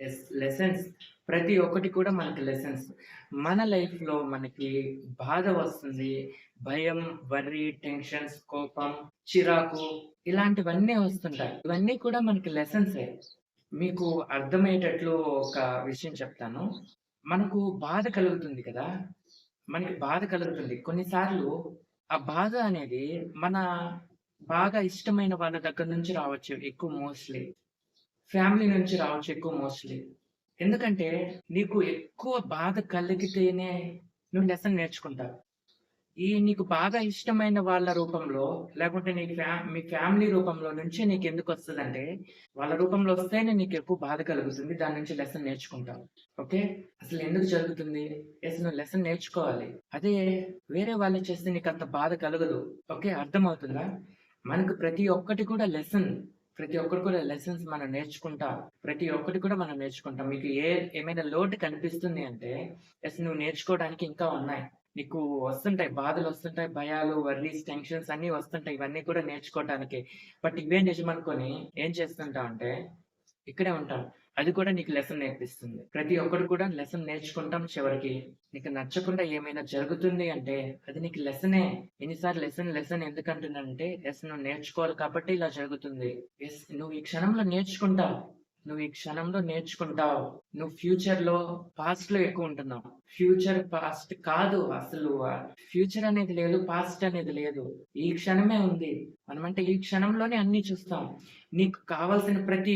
Yes lessons ప్రతి ఒక్కటి కూడా మనకి లెసన్స్ మన లైఫ్లో మనకి బాధ వస్తుంది భయం వర్రీ టెన్షన్స్ కోపం చిరాకు ఇలాంటివన్నీ వస్తుంటాయి. ఇవన్నీ కూడా మనకి లెసన్స్ మీకు అర్థమయ్యేటట్లు ఒక విషయం చెప్తాను. మనకు బాధ కలుగుతుంది కదా? మనకి బాధ కలుగుతుంది. కొన్నిసార్లు ఆ బాధ అనేది మన బాగా ఇష్టమైన వాళ్ళ దగ్గర నుంచి రావచ్చు ఎక్కువ మోస్ట్లీ ఫ్యామిలీ నుంచి రావచ్చు ఎక్కువ మోస్ట్లీ. ఎందుకంటే నీకు ఎక్కువ బాధ కలిగితేనే నువ్వు లెసన్ నేర్చుకుంటావు. ఈ నీకు బాగా ఇష్టమైన వాళ్ళ రూపంలో లేకుంటే నీ ఫ్యా మీ ఫ్యామిలీ రూపంలో నుంచి నీకు ఎందుకు వస్తుందంటే వాళ్ళ రూపంలో వస్తేనే నీకు ఎక్కువ బాధ కలుగుతుంది దాని నుంచి లెసన్ నేర్చుకుంటావు. ఓకే? అసలు ఎందుకు జరుగుతుంది? అసలు నువ్వు లెసన్ నేర్చుకోవాలి. అదే వేరే వాళ్ళు చేస్తే నీకు అంత బాధ కలగదు. ఓకే? అర్థమవుతుందా? మనకు ప్రతి ఒక్కటి కూడా లెసన్. ప్రతి ఒక్కరు కూడా లెసన్స్ మనం నేర్చుకుంటా ప్రతి ఒక్కటి కూడా మనం నేర్చుకుంటాం. మీకు ఏ ఏమైనా లోటు కనిపిస్తుంది అంటే ఎస్ నువ్వు నేర్చుకోవడానికి ఇంకా ఉన్నాయి. నీకు వస్తుంటాయి బాధలు వస్తుంటాయి భయాలు వర్రీస్ టెన్షన్స్ అన్ని వస్తుంటాయి. ఇవన్నీ కూడా నేర్చుకోవడానికి బట్ ఇవే నిజమనుకొని ఏం చేస్తుంటావు అంటే ఇక్కడే ఉంటాం అది కూడా నీకు లెసన్ నేర్పిస్తుంది. ప్రతి ఒక్కరు కూడా లెసన్ నేర్చుకుంటాం చివరికి. నీకు నచ్చకుండా ఏమైనా జరుగుతుంది అంటే అది నీకు లెసనే ఎన్నిసార్లు లెసన్ లెసన్ ఎందుకంటున్నానంటే ఎస్ నువ్వు నేర్చుకోవాలి కాబట్టి ఇలా జరుగుతుంది. ఎస్ నువ్వు ఈ క్షణంలో నేర్చుకుంటావు. నువ్వు ఈ క్షణంలో నేర్చుకుంటావు. నువ్వు ఫ్యూచర్లో పాస్ట్లో ఎక్కువ ఉంటున్నావు. ఫ్యూచర్ పాస్ట్ కాదు అసలు. ఫ్యూచర్ అనేది లేదు పాస్ట్ అనేది లేదు. ఈ క్షణమే ఉంది. మనమంటే ఈ క్షణంలోనే అన్ని చూస్తాం. నీకు కావాల్సిన ప్రతి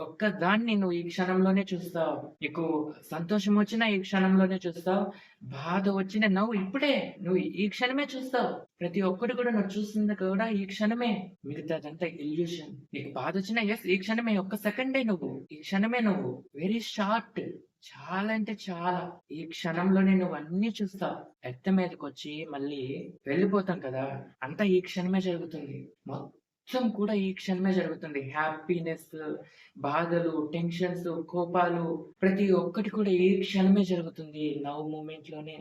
ఒక్క దాన్ని నువ్వు ఈ క్షణంలోనే చూస్తావు. నీకు సంతోషం వచ్చినా ఈ క్షణంలోనే చూస్తావు. బాధ వచ్చిన నవ్వు ఇప్పుడే నువ్వు ఈ క్షణమే చూస్తావు. ప్రతి ఒక్కటి కూడా నువ్వు చూస్తుంది కూడా ఈ క్షణమే. మిగతాదంతా ఇల్యూషన్ నీకు బాధ వచ్చినా ఎస్ ఈ క్షణమే. ఒక్క సెకండే నువ్వు ఈ క్షణమే నువ్వు. వెరీ షార్ట్ చాలా అంటే చాలా. ఈ క్షణంలోనే నువ్వు అన్ని చూస్తావు. ఎత్త మీదకి వచ్చి మళ్ళీ వెళ్ళిపోతాం కదా. అంతా ఈ క్షణమే జరుగుతుంది. మొత్తం కూడా ఈ క్షణమే జరుగుతుంది. హ్యాపీనెస్ బాధలు టెన్షన్స్ కోపాలు ప్రతి ఒక్కటి కూడా ఈ క్షణమే జరుగుతుంది. నవ్ మూమెంట్లోనే.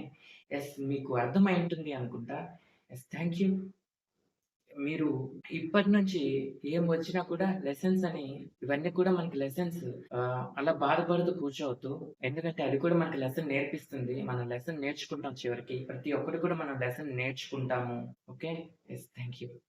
ఎస్ మీకు అర్థమై ఉంటుంది అనుకుంటా. ఎస్ థ్యాంక్ యూ మీరు ఇప్పటి నుంచి ఏం వచ్చినా కూడా లెసన్స్ అని ఇవన్నీ కూడా మనకి లెసన్స్ అలా బాధపడుతూ కూర్చోవద్దు. ఎందుకంటే అది కూడా మనకి లెసన్ నేర్పిస్తుంది. మనం లెసన్ నేర్చుకుంటాం చివరికి. ప్రతి ఒక్కటి కూడా మనం లెసన్ నేర్చుకుంటాము. Okay yes thank you